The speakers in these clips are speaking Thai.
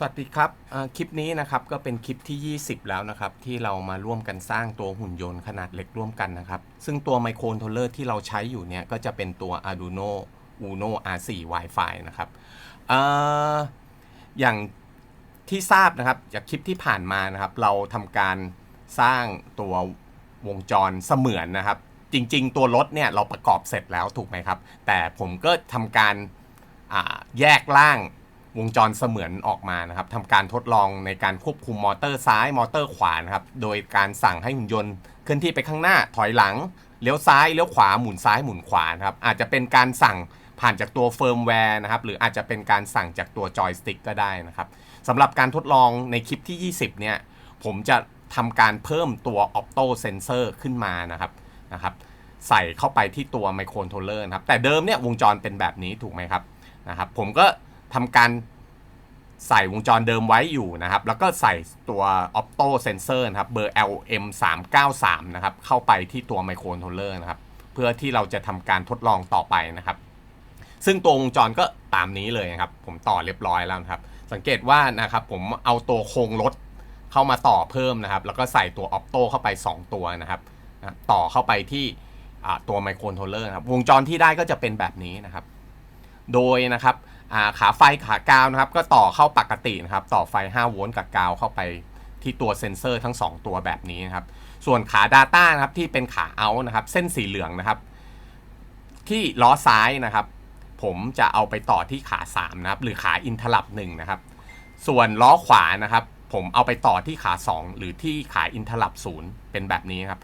สวัสดีครับคลิปนี้นะครับก็เป็นคลิปที่ 20 แล้วนะครับที่เรามาร่วมกันสร้างตัวหุ่นยนต์ขนาดเล็กร่วมกันนะครับ ซึ่งตัวไมโครโทรลเลอร์ที่เราใช้อยู่เนี่ยก็จะเป็นตัว Arduino Uno R4 Wi-Fi นะครับออย่างที่ทราบนะครับจากคลิปที่ผ่านมานะครับ เราทำการสร้างตัววงจรเสมือนนะครับ จริงๆ ตัวรถเนี่ยเราประกอบเสร็จแล้วถูกไหมครับ แต่ผมก็ทำการแยกล่าง วงจรเสมือนออกมานะครับทำการทดลองในการควบคุมมอเตอร์ซ้ายมอเตอร์ขวานะครับโดยการสั่งให้หุ่นยนต์เคลื่อนที่ไปข้างหน้าถอยหลังเลี้ยวซ้ายเลี้ยวขวาหมุนซ้ายหมุนขวานะครับอาจจะเป็นการสั่งผ่านจากตัวเฟิร์มแวร์นะครับหรืออาจจะเป็นการสั่งจากตัวจอยสติ๊กก็ได้นะครับสำหรับการทดลองในคลิปที่ 20 เนี่ย ผมจะทำการเพิ่มตัว Opto Sensor ขึ้นมานะครับนะครับ ใส่เข้าไปที่ตัวไมโครโทรลเลอร์นะครับแต่เดิมเนี่ยวงจรเป็นแบบนี้ถูกไหมครับนะครับ ผมก็ ทำการใส่วงจรเดิมไว้อยู่นะครับ แล้วก็ใส่ตัว Opto Sensor นะครับเบอร์ LM 3 9 3นะครับ เข้าไปที่ตัวไมโครโทรลเลอร์นะครับ เพื่อที่เราจะทำการทดลองต่อไปนะครับ ซึ่งตัววงจรก็ตามนี้เลยนะครับ ผมต่อเรียบร้อยแล้วนะครับ สังเกตว่านะครับผมเอาตัวโครงรถเข้ามาต่อเพิ่มนะครับ แล้วก็ใส่ตัวออ t โตเข้าไป 2 ตัวนะครับ ต่อเข้าไปที่ตัวไมโครโทรลเลอร์นะครับ วงจรที่ได้ก็จะเป็นแบบนี้นะครับ โดยนะครับ ขาไฟขากาวนะครับ ก็ต่อเข้าปกตินะครับ ต่อไฟ 5 โวลต์กับกาวเข้าไปที่ตัวเซ็นเซอร์ทั้ง 2 ตัวแบบนี้นะครับ ส่วนขา Data นะครับที่เป็นขาเอานะครับ เส้นสีเหลืองนะครับ ที่ล้อซ้ายนะครับ ผมจะเอาไปต่อที่ขา 3 นะครับ หรือขาอินทลับหนึ่งนะครับ ส่วนล้อขวานะครับ ผมเอาไปต่อที่ขา 2 หรือที่ขาอินทลับศูนย์เป็นแบบนี้ครับ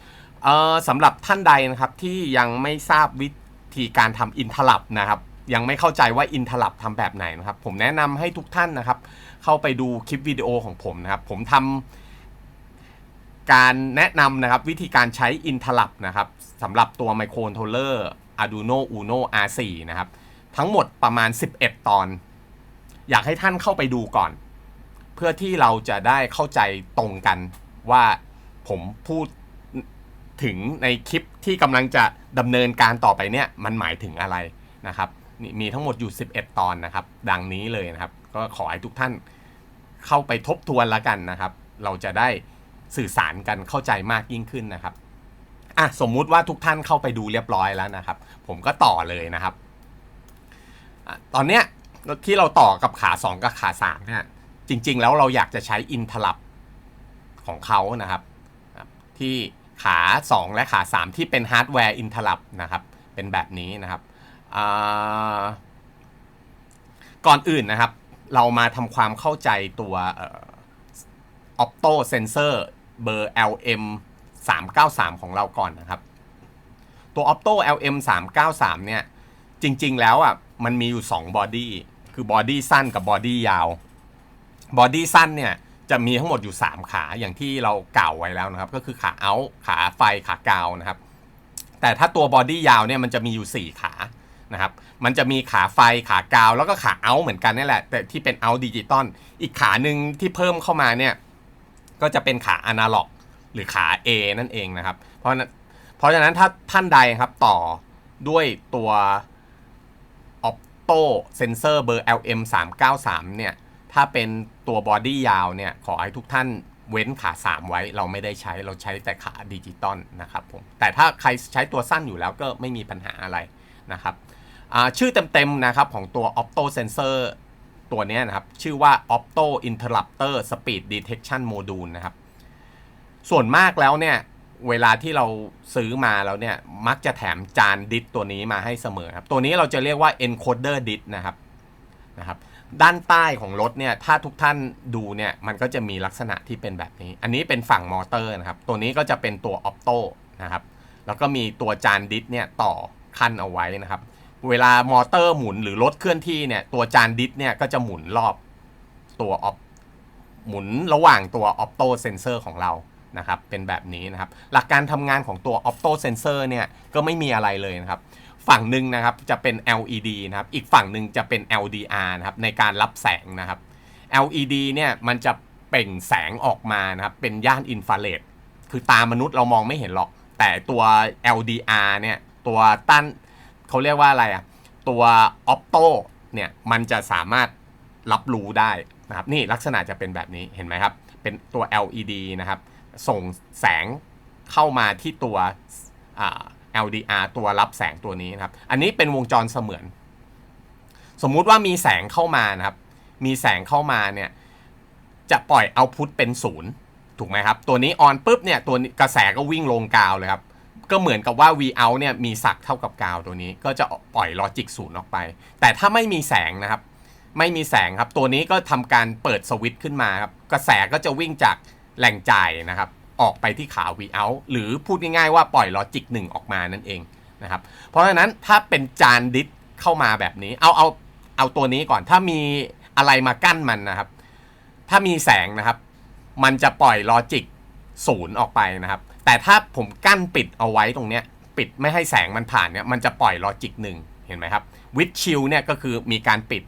สำหรับท่านใดนะครับที่ยังไม่ทราบวิธีการทำอินทลับนะครับ ยังไม่เข้าใจว่าอินทลับทำแบบไหนนะครับ ผมแนะนำให้ทุกท่านนะครับ เข้าไปดูคลิปวิดีโอของผมนะครับ ผมทำการแนะนำนะครับวิธีการใช้อินทลับนะครับสำหรับตัวไมโครโทรลเลอร์ Arduino Uno R4 นะครับ ทั้งหมดประมาณ 11 ตอน อยากให้ท่านเข้าไปดูก่อน เพื่อที่เราจะได้เข้าใจตรงกันว่าผมพูดถึงในคลิปที่กำลังจะดำเนินการต่อไปเนี่ยมันหมายถึงอะไรนะครับ มีทั้งหมดอยู่ 11 ตอนนะครับ ดังนี้เลยนะครับ ก็ขอให้ทุกท่านเข้าไปทบทวนแล้วกันนะครับ เราจะได้สื่อสารกันเข้าใจมากยิ่งขึ้นนะครับอะสมมุติว่าทุกท่านเข้าไปดูเรียบร้อยแล้วนะครับ ผมก็ต่อเลยนะครับอตอนเนี้ยที่เราต่อกับขา 2 กับขา3เนี่ยจริง ๆ แล้วเราอยากจะใช้อินทลับของเขานะครับ ที่ขา 2 และขา 3 ที่เป็นฮาร์ดแวร์อินทลับนะครับ เป็นแบบนี้นะครับ ก่อนอื่นนะครับ เรามาทำความเข้าใจตัวเอ่อ Opto Sensor เบอร์ LM 393 ของเราก่อนนะครับ ตัว Opto LM 393เนี่ย จริง ๆ แล้วอะ มันมีอยู่2บอดี้ คือบอดี้สั้นกับบอดี้ยาว บอดี้สั้นเนี่ย จะมีทั้งหมดอยู่ 3 ขา อย่างที่เรากล่าวไว้แล้วนะครับ ก็คือขาเอาขาไฟ ขากาวนะครับ แต่ถ้าตัวบอดี้ยาวเนี่ย มันจะมีอยู่ 4 ขา นะครับ มันจะมีขาไฟขากาว แล้วก็ขาเอาเหมือนกันนี่แหละ แต่ที่เป็นเอาดิจิตอลอีกขาหนึ่งที่เพิ่มเข้ามาเนี่ย ก็จะเป็นขาอนาล็อก หรือขา A นั่นเองนะครับ เพราะเพราะฉะนั้นถ้าท่านใดครับต่อด้วยตัว Opto Sensor เบอร์ LM 393เนี่ย ถ้าเป็นตัวบอดี้ยาวเนี่ย ขอให้ทุกท่านเว้นขา 3 ไว้เราไม่ได้ใช้เราใช้แต่ขาดิจิตอลนะครับผมแต่ถ้าใครใช้ตัวสั้นอยู่แล้วก็ไม่มีปัญหาอะไรนะครับ ชื่อเต็มๆนะครับของตัว Opto Sensor ตัวนี้นะครับ ชื่อว่า Opto Interrupter Speed Detection Module นะครับ ส่วนมากแล้วเนี่ย เวลาที่เราซื้อมาแล้วเนี่ย มักจะแถมจานดิสตัวนี้มาให้เสมอครับ ตัวนี้เราจะเรียกว่า encoder dit นะครับนะครับ ด้านใต้ของรถเนี่ย ถ้าทุกท่านดูเนี่ย มันก็จะมีลักษณะที่เป็นแบบนี้ อันนี้เป็นฝั่งมอเตอร์นะครับ ตัวนี้ก็จะเป็นตัวออ t โตนะครับ แล้วก็มีตัวจานดิสเนี่ยต่อขั้นเอาไว้นะครับ เวลามอเตอร์หมุนหรือรถเคลื่อนที่เนี่ย ตัวจานดิสเนี่ยก็จะหมุนรอบตัวออฟหมุนระหว่างตัว Opto Sensor ของเรานะครับ เป็นแบบนี้นะครับ หลักการทำงานของตัว Opto Sensor เนี่ยก็ไม่มีอะไรเลยนะครับ ฝั่งหนึ่งนะครับจะเป็น LED นะครับ อีกฝั่งหนึ่งจะเป็น LDR นะครับในการรับแสงนะครับ LED เนี่ยมันจะเปล่งแสงออกมานะครับ เป็นย่านอินฟราเรดคือตามนุษย์เรามองไม่เห็นหรอก แต่ตัว LDR เนี่ยตัวตั้น เขาเรียกว่าอะไรอะตัว Opto เนี่ยมันจะสามารถรับรู้ได้นะครับนี่ลักษณะจะเป็นแบบนี้เห็นไหมครับ เป็นตัว LED นะครับ ส่งแสงเข้ามาที่ตัว LDR ตัวรับแสงตัวนี้นะครับ อันนี้เป็นวงจรเสมือน สมมุติว่ามีแสงเข้ามานะครับ มีแสงเข้ามาเนี่ยจะปล่อยเอาพุตเป็นศูนย์ถูกไหมครับ ตัวนี้ออนปุ๊บเนี่ยตัวกระแสก็วิ่งลงกาวเลยครับ ก็เหมือนกับว่า V out เนี่ยมีศักเท่ากับกาวตัวนี้ ก็จะปล่อยลอจิกศูนย์ออกไป แต่ถ้าไม่มีแสงนะครับ ไม่มีแสงครับ ตัวนี้ก็ทำการเปิดสวิตช์ขึ้นมาครับ กระแสก็จะวิ่งจากแหล่งจ่ายนะครับ ออกไปที่ขา V out หรือพูดง่ายๆว่าปล่อยลอจิกหนึ่งออกมานั่นเองนะครับ เพราะฉะนั้นถ้าเป็นจานดิสเข้ามาแบบนี้ เอาเอาเอาตัวนี้ก่อน ถ้ามีอะไรมากั้นมันนะครับ ถ้ามีแสงนะครับ มันจะปล่อยลอจิกศูนย์ออกไปนะครับ แต่ถ้าผมกั้นปิดเอาไว้ตรงเนี้ยปิดไม่ให้แสงมันผ่านเนี่ยมันจะปล่อยลอจิกหนึ่งเห็นไหมครับวิดชิลเนี่ยก็คือมีการปิด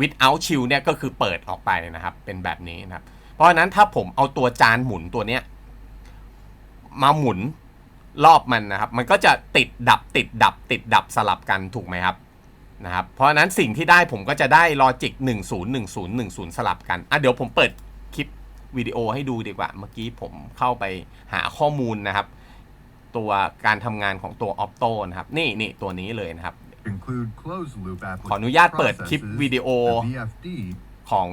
วิดเอาชิลเนี่ยก็คือเปิดออกไปนะครับ เป็นแบบนี้นะครับ เพราะฉะนั้นถ้าผมเอาตัวจานหมุนตัวเนี้ยมาหมุนรอบมันนะครับ มันก็จะติดดับติดดับ ติดดับสลับกันถูกไหมครับนะครับ เพราะฉะนั้นสิ่งที่ได้ผมก็จะได้ลอจิก1 0 1 0 1 0 สลับกันอะเดี๋ยวผมเปิด วิดีโอให้ดูดีกว่า เมื่อกี้ผมเข้าไปหาข้อมูลนะครับ ตัวการทำงานของตัว Opto นะครับ นี่นี่ตัวนี้เลยนะครับ include closed loop ขออนุญาตเปิดคลิปวิดีโอ processes, the VFD, ของ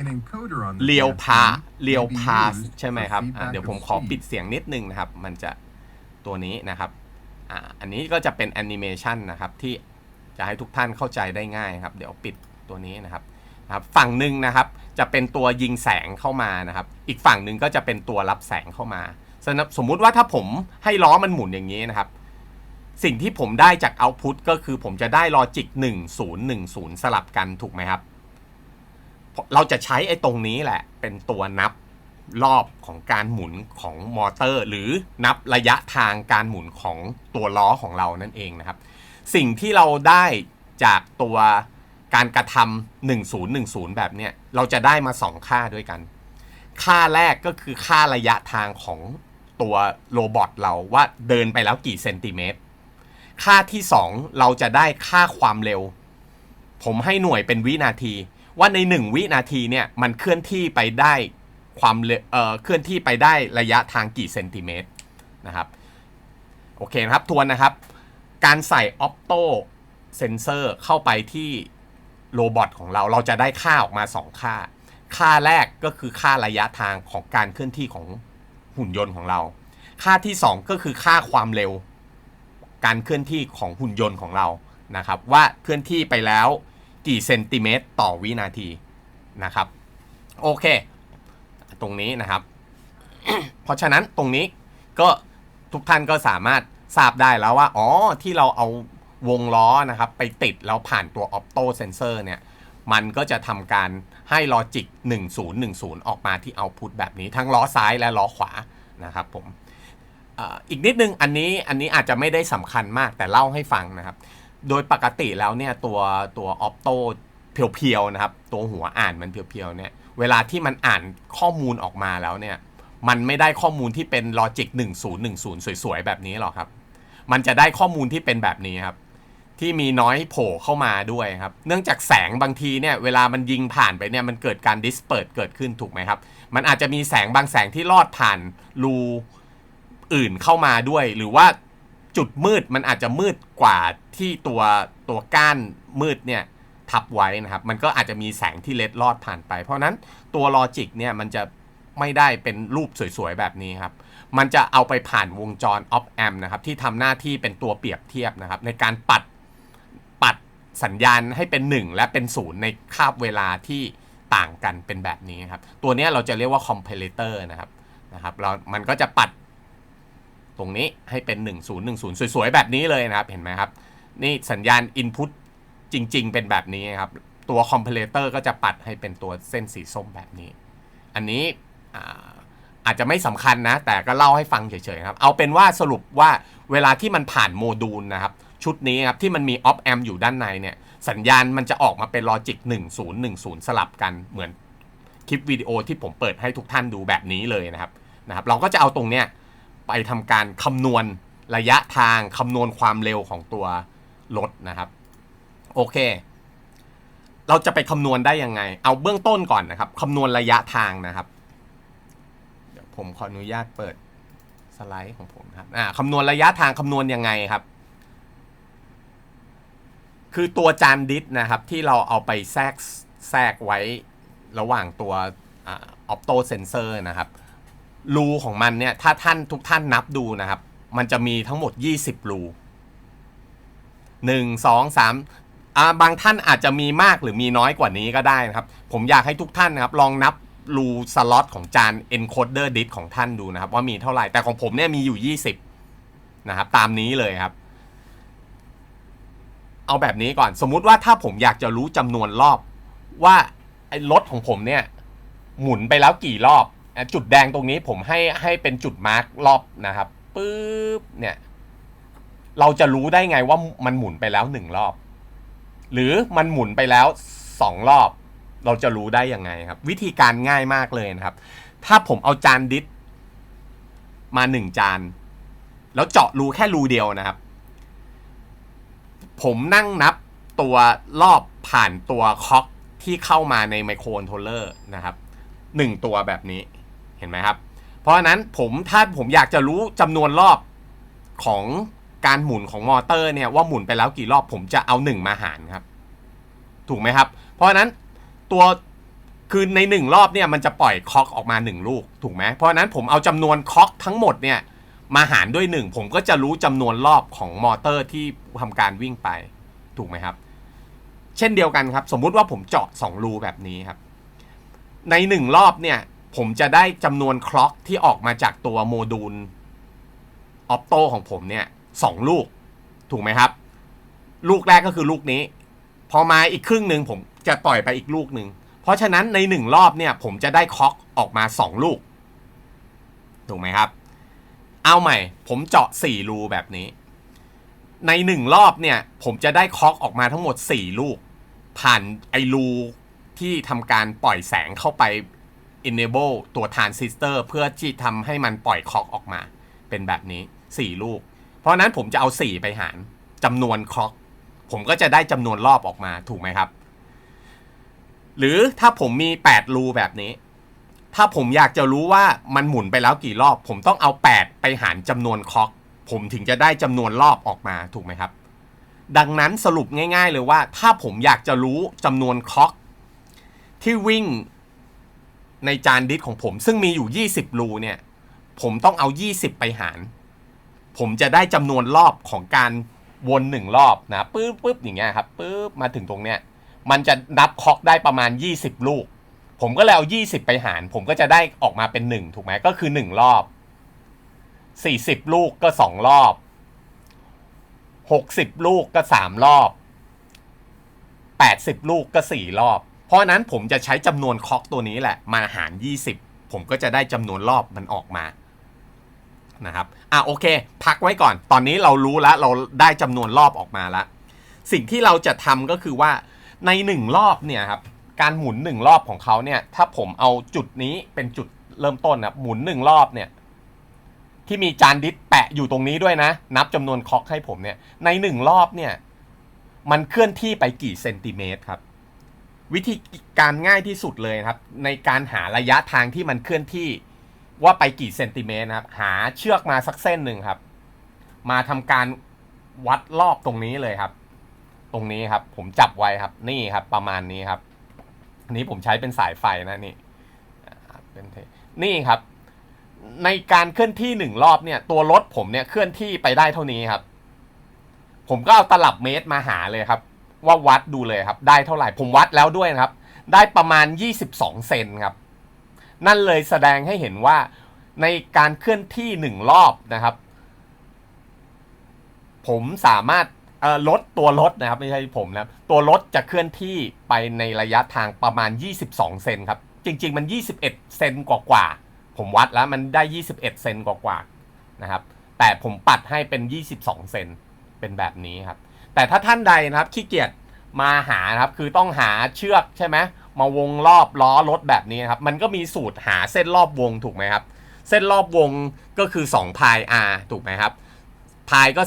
an encoder on the เรียว VFD พาเรียว may be พาส used ใช่ไหม for ครับอะ feedback เดี๋ยวผม of ขอ speed. ปิดเสียงนิดนึงนะครับ มันจะตัวนี้นะครับอะอันนี้ก็จะเป็นแอนิเมชันนะครับที่จะให้ทุกท่านเข้าใจได้ง่ายครับ เดี๋ยวปิดตัวนี้นะครับนะครับฝั่งหนึ่งนะครับ จะเป็นตัวยิงแสงเข้ามานะครับ อีกฝั่งหนึ่งก็จะเป็นตัวรับแสงเข้ามาสมมุติว่าถ้าผมให้ล้อมันหมุนอย่างนี้นะครับ สิ่งที่ผมได้จากเอาต์พุตก็คือผมจะได้ลอจิก1010 สลับกันถูกไหมครับ เราจะใช้ไอ้ตรงนี้แหละ เป็นตัวนับรอบของการหมุนของมอเตอร์ หรือนับระยะทางการหมุนของตัวล้อของเรานั่นเองนะครับ สิ่งที่เราได้จากตัว การกระทำ1010แบบเนี้ยเราจะได้มา2ค่าด้วยกัน ค่าแรกก็คือค่าระยะทางของตัวโรบอทเราว่าเดินไปแล้วกี่เซนติเมตร ค่าที่2เราจะได้ค่าความเร็ว ผมให้หน่วยเป็นวินาที ว่าใน1วินาทีเนี่ยมันเคลื่อนที่ไปได้ความเร็วเอ่อเคลื่อนที่ไปได้ระยะทางกี่เซนติเมตรนะครับโอเคนะครับทวนนะครับ การใส่ออ t โตเซนเซอร์เข้าไปที่ โรบอทของเราเราจะได้ค่าออกมา 2 ค่า ค่าแรกก็คือค่าระยะทางของการเคลื่อนที่ของหุ่นยนต์ของเรา ค่าที่ 2 ก็คือค่าความเร็ว การเคลื่อนที่ของหุ่นยนต์ของเรานะครับ ว่าเคลื่อนที่ไปแล้วกี่เซนติเมตรต่อวินาทีนะครับโอเค ตรงนี้นะครับ เพราะฉะนั้นตรงนี้ก็ทุกท่านก็สามารถทราบได้แล้วว่า อ๋อ ที่เราเอา วงล้อนะครับ ไปติดแล้วผ่านตัว Opto Sensor เนี่ย มันก็จะทำการให้ลอจิก1010 ออกมาที่เอาพุตแบบนี้ ทั้งล้อซ้ายและล้อขวานะครับผมอีกนิดนึงอันนี้อันนี้อาจจะไม่ได้สำคัญมากแต่เล่าให้ฟังนะครับ โดยปกติแล้วเนี่ยตัวตัวออปโตเพียวๆนะครับ ตัวหัวอ่านมันเพียวๆเนี่ย เวลาที่มันอ่านข้อมูลออกมาแล้วเนี่ย มันไม่ได้ข้อมูลที่เป็นลอจิก1010 สวยๆ แบบนี้หรอกครับ มันจะได้ข้อมูลที่เป็นแบบนี้ครับ ที่มีน้อยโผล่เข้ามาด้วยครับ เนื่องจากแสงบางทีเนี่ยเวลามันยิงผ่านไปเนี่ยมันเกิดการดิสเ e ิร์เกิดขึ้นถูกไหมครับ มันอาจจะมีแสงบางแสงที่ลอดผ่านรูอื่นเข้ามาด้วย หรือว่าจุดมืดมันอาจจะมืดกว่าที่ตัวตัวก้านมืดเนี่ยทับไว้นะครับ มันก็อาจจะมีแสงที่เล็ดลอดผ่านไป เพราะนั้นตัวลอจิกเนี่ยมันจะไม่ได้เป็นรูปสวยๆ แบบนี้ครับ มันจะเอาไปผ่านวงจร op amp นะครับที่ทำหน้าที่เป็นตัวเปรียบเทียบนะครับในการปัด สัญญาณให้เป็น 1 และเป็น0ในคาบเวลาที่ต่างกันเป็นแบบนี้ครับ ตัวนี้เราจะเรียกว่า comparator นะครับนะครับเรา มันก็จะปัดตรงนี้ให้เป็น 1010 สวยๆ แบบนี้เลยนะครับ เห็นไหมครับ นี่สัญญาณ Input จริง ๆ เป็นแบบนี้ครับ ตัว comparator ก็จะปัดให้เป็นตัวเส้นสีส้มแบบนี้ อันนี้อ่าอาจจะไม่สำคัญนะ แต่ก็เล่าให้ฟังเฉยๆครับ เอาเป็นว่าสรุปว่าเวลาที่มันผ่านโมดูลนะครับ ชุดนี้ครับที่มันมี op amp อยู่ด้านในเนี่ยสัญญาณมันจะออกมาเป็นลอจิก1010 สลับกันเหมือนคลิปวิดีโอที่ผมเปิดให้ทุกท่านดูแบบนี้เลยนะครับนะครับ เราก็จะเอาตรงเนี้ยไปทำการคำนวณระยะทางคำนวณความเร็วของตัวรถนะครับโอเค เราจะไปคำนวณได้ยังไง เอาเบื้องต้นก่อนนะครับคำนวณระยะทางนะครับ เดี๋ยวผมขออนุญาตเปิดสไลด์ของผมครับอ่าคำนวณระยะทางคำนวณยังไงครับ คือตัวจานดิสนะครับที่เราเอาไปแทรกแทรกไว้ระหว่างตัวออปโตเซนเซอร์นะครับรูของมันเนี่ยถ้าท่านทุกท่านนับดูนะครับ มันจะมีทั้งหมด 20รูหนึ่งสองสามอ่าบางท่านอาจจะมีมากหรือมีน้อยกว่านี้ก็ได้นะครับ ผมอยากให้ทุกท่านนะครับลองนับรูสล็อตของจาน encoder disk ของท่านดูนะครับ ว่ามีเท่าไหร่แต่ของผมเนี่ยมีอยู่ 20 นะครับ ตามนี้เลยครับ เอาแบบนี้ก่อน สมมุติว่าถ้าผมอยากจะรู้จำนวนรอบ ว่าไอ้รถของผมเนี่ย หมุนไปแล้วกี่รอบ จุดแดงตรงนี้ผมให้ให้เป็นจุดมาร์กรอบนะครับปึ๊บเนี่ย เราจะรู้ได้ไงว่ามันหมุนไปแล้วหนึ่งรอบ หรือมันหมุนไปแล้วสองรอบ เราจะรู้ได้ยังไงครับ วิธีการง่ายมากเลยนะครับ ถ้าผมเอาจานดิสมาหนึ่งจาน แล้วเจาะรูแค่รูเดียวนะครับ ผมนั่งนับตัวรอบผ่านตัวค็อกที่เข้ามาในไมโครคอนโทรลเลอร์นะครับหนึ่งตัวแบบนี้เห็นไหมครับ เพราะฉะนั้นผมถ้าผมอยากจะรู้จำนวนรอบของการหมุนของมอเตอร์เนี่ยว่าหมุนไปแล้วกี่รอบผมจะเอาหนึ่งมาหารครับ ถูกไหมครับ เพราะฉะนั้นตัวคือในหนึ่งรอบเนี่ยมันจะปล่อยคอกออกมาหนึ่งลูกถูกไหมเพราะฉะนั้นผมเอาจำนวนคอกทั้งหมดเนี่ย มาหารด้วยหนึ่งผมก็จะรู้จำนวนรอบของมอเตอร์ที่ทำการวิ่งไปถูกไหมครับ เช่นเดียวกันครับ สมมุติว่าผมเจาะสองรูแบบนี้ครับ ในหนึ่งรอบเนี่ย ผมจะได้จำนวนคล็อกที่ออกมาจากตัวโมดูลออปโตของผมเนี่ยสองลูก ถูกไหมครับ ลูกแรกก็คือลูกนี้ พอมาอีกครึ่งหนึ่งผมจะปล่อยไปอีกลูกหนึ่งเพราะฉะนั้นในหนึ่งรอบเนี่ย ผมจะได้คล็อกออกมาสองลูก ถูกไหมครับ เอาใหม่ ผมเจาะสี่รูแบบนี้ ในหนึ่งรอบเนี่ย ผมจะได้ค็อกออกมาทั้งหมดสี่ลูก ผ่านไอรูที่ทำการปล่อยแสงเข้าไป enable ตัว transistor เพื่อที่ทำให้มันปล่อยค็อกออกมา เป็นแบบนี้ 4 ลูก เพราะนั้นผมจะเอา 4 ไปหารจำนวนค็อก ผมก็จะได้จำนวนรอบออกมาถูกไหมครับ หรือถ้าผมมี 8 รูแบบนี้ ถ้าผมอยากจะรู้ว่ามันหมุนไปแล้วกี่รอบ ผมต้องเอา 8 ไปหารจำนวนคล็อก ผมถึงจะได้จำนวนรอบออกมาถูกไหมครับ ดังนั้นสรุปง่าย ๆ เลยว่า ถ้าผมอยากจะรู้จำนวนคล็อก ที่วิ่งในจานดิสของผม ซึ่งมีอยู่ 20 รูเนี่ย ผมต้องเอา 20 ไปหาร ผมจะได้จำนวนรอบของการวนหนึ่งรอบนะปึ๊บปึ๊บอย่างเงี้ยครับปึ๊บมาถึงตรงเนี้ยมันจะนับคอกได้ประมาณ 20 ลูก ผมก็เลยเอา20 ไปหาร ผมก็จะได้ออกมาเป็น 1 ถูกไหมก็คือ 1 รอบ 40 ลูกก็ 2 รอบ 60 ลูกก็ 3 รอบ 80 ลูกก็ 4 รอบ เพราะนั้นผมจะใช้จำนวนคอกตัวนี้แหละ มาหาร 20 ผมก็จะได้จำนวนรอบมันออกมานะครับอะโอเค พักไว้ก่อน ตอนนี้เรารู้แล้วเราได้จำนวนรอบออกมาแล้ว สิ่งที่เราจะทำก็คือว่าในหนึ่งรอบเนี่ยครับ การหมุนหนึ่งรอบของเขาเนี่ย ถ้าผมเอาจุดนี้เป็นจุดเริ่มต้นนะหมุนหนึ่งรอบเนี่ย ที่มีจานดิสแปะอยู่ตรงนี้ด้วยนะ นับจำนวนคอกให้ผมเนี่ย ในหนึ่งรอบเนี่ย มันเคลื่อนที่ไปกี่เซนติเมตรครับ วิธีการง่ายที่สุดเลยครับ ในการหาระยะทางที่มันเคลื่อนที่ว่าไปกี่เซนติเมตรนะครับ หาเชือกมาสักเส้นหนึ่งครับ มาทำการวัดรอบตรงนี้เลยครับ ตรงนี้ครับ ผมจับไว้ครับ นี่ครับ ประมาณนี้ครับ นนี้ผมใช้เป็นสายไฟนะนี่เป็นนี่ครับ ในการเคลื่อนที่หนึ่งรอบเนี่ย ตัวรถผมเนี่ยเคลื่อนที่ไปได้เท่านี้ครับ ผมก็เอาตลับเมตรมาหาเลยครับ ว่าวัดดูเลยครับ ได้เท่าไหร่ ผมวัดแล้วด้วยนะครับ ได้ประมาณ 22 เซนครับ นั่นเลยแสดงให้เห็นว่าในการเคลื่อนที่หนึ่งรอบนะครับ ผมสามารถ เอ่อลดตัวรถนะครับ ไม่ใช่ผมนะตัวรถจะเคลื่อนที่ไปในระยะทางประมาณ 22 เซนครับ จริง ๆ มัน 21 เซนกว่าๆผมวัดแล้วมันได้ 21 เซนกว่าๆนะครับ แต่ผมปัดให้เป็น 22 เซนเป็นแบบนี้ครับ แต่ถ้าท่านใดนะครับขี้เกียจมาหานะครับ คือต้องหาเชือกใช่ไหมมาวงรอบล้อรถแบบนี้ครับ มันก็มีสูตรหาเส้นรอบวงถูกไหมครับ เส้นรอบวงก็คือ2พาย r ถูกไหมครับพายก็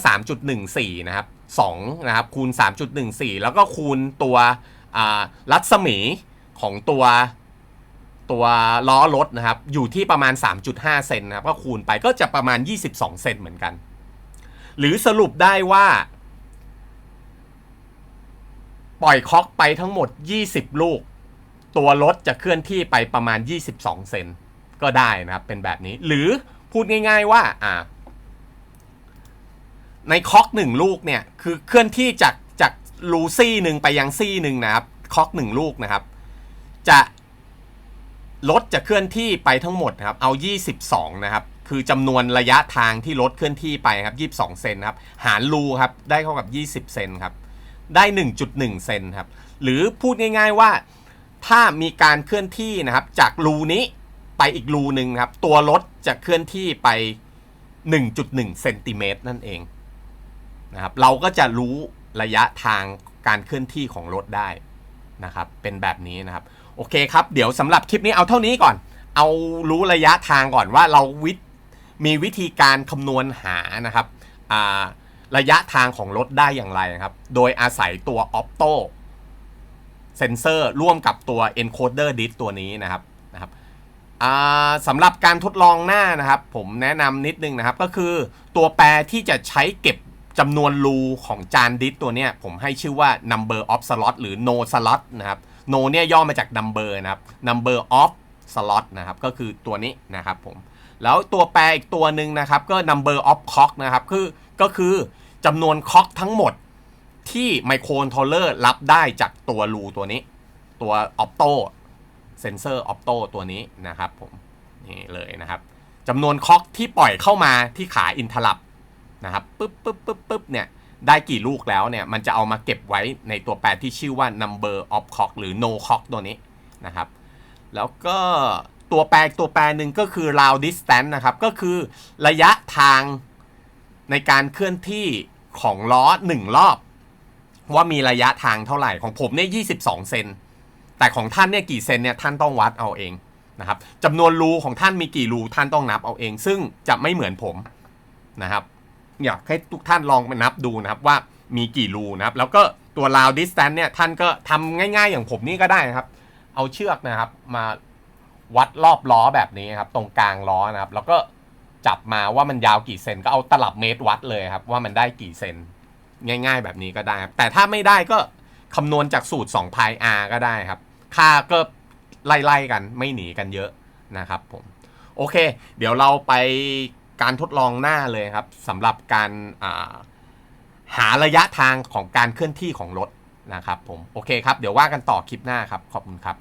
3.14 นะครับ 2นะครับคูณ 3.14 แล้วก็คูณตัวรัศมีของตัวตัวล้อรถนะครับ อยู่ที่ประมาณ 3.5 เซนนะครับ ก็คูณไปก็จะประมาณ 22 เซนเหมือนกัน หรือสรุปได้ว่า ปล่อยคอกไปทั้งหมด 20 ลูก ตัวรถจะเคลื่อนที่ไปประมาณ 22 เซนก็ได้นะครับ เป็นแบบนี้ หรือพูดง่าย ๆ ว่าอ่า ในคอกหนึ่งลูกเนี่ยคือเคลื่อนที่จากจากรูซี่หนึ่งไปยังซี่หนึ่งนะครับคอกหนึ่งลูกนะครับ จะรถจะเคลื่อนที่ไปทั้งหมดนะครับเอา 22 นะครับ คือจำนวนระยะทางที่รถเคลื่อนที่ไปครับ22 เซนครับ หารรูครับได้เท่ากับ 20 เซนครับ ได้ 1.1 เซนครับ หรือพูดง่าย ๆว่าถ้ามีการเคลื่อนที่นะครับ จากรูนี้ไปอีกรูหนึ่งครับ ตัวรถจะเคลื่อนที่ไป 1.1 เซนติเมตรนั่นเอง นะครับเราก็จะรู้ระยะทางการเคลื่อนที่ของรถได้นะครับเป็นแบบนี้นะครับโอเคครับเดี๋ยวสำหรับคลิปนี้เอาเท่านี้ก่อน เอารู้ระยะทางก่อนว่าเราวิทมีวิธีการคำนวณหานะครับระยะทางของรถได้อย่างไรนะครับ โดยอาศัยตัว Opto เซนเซอร์ร่วมกับตัว encoder disk ตัวนี้นะครับนะครับสำหรับการทดลองหน้านะครับ ผมแนะนำนิดนึงนะครับ ก็คือตัวแปรที่จะใช้เก็บ จำนวนรูของจานดิสตัวเนี้ยผมให้ชื่อว่า number of slot หรือ no slot นะครับ no เนี่ยย่อมาจาก number นะครับ number of slot นะครับก็คือตัวนี้นะครับผมแล้วตัวแปรอีกตัวหนึ่งนะครับก็ number of cock นะครับคือก็คือจำนวน cock ทั้งหมดที่ไมโครคอนโทรลเลอร์รับได้จากตัวรูตัวนี้ ตัว Opto เซนเซอร์ Opto ตัวนี้นะครับผมนี่เลยนะครับจำนวนคอกที่ปล่อยเข้ามาที่ขาอินทลับ นะครับปึ๊บปึ๊บปึ๊บปึ๊บเนี่ยได้กี่ลูกแล้วเนี่ยมันจะเอามาเก็บไว้ในตัวแปรที่ชื่อว่า number of cock หรือ no cock ตัวนี้นะครับ แล้วก็ตัวแปรตัวแปรหนึ่งก็คือ round distance นะครับ ก็คือระยะทางในการเคลื่อนที่ของล้อ 1 รอบ ว่ามีระยะทางเท่าไหร่ของผมเนี่ย22 เซนแต่ของท่านเนี่ยกี่เซนเนี่ยท่านต้องวัดเอาเองนะครับจำนวนรูของท่านมีกี่รูท่านต้องนับเอาเอง ซึ่งจะไม่เหมือนผมนะครับ อยากให้ทุกท่านลองไปนับดูนะครับว่ามีกี่รูนะครับ แล้วก็ตัว round distance เนี่ยท่านก็ทำง่ายๆ อย่างผมนี่ก็ได้นะครับ เอาเชือกนะครับมาวัดรอบล้อแบบนี้ครับ ตรงกลางล้อนะครับ แล้วก็จับมาว่ามันยาวกี่เซนก็เอาตลับเมตรวัดเลยครับ ว่ามันได้กี่เซนง่าย ๆ แบบนี้ก็ได้ครับ แต่ถ้าไม่ได้ก็คำนวณจากสูตร2 pi r ก็ได้ครับ ค่าก็ไล่ๆกันไม่หนีกันเยอะนะครับผม โอเค เดี๋ยวเราไป การทดลองหน้าเลยครับสำหรับการาหาระยะทางของการเคลื่อนที่ของรถนะครับผมโอเคครับ เดี๋ยวว่ากันต่อคลิปหน้าครับ ขอบคุณครับ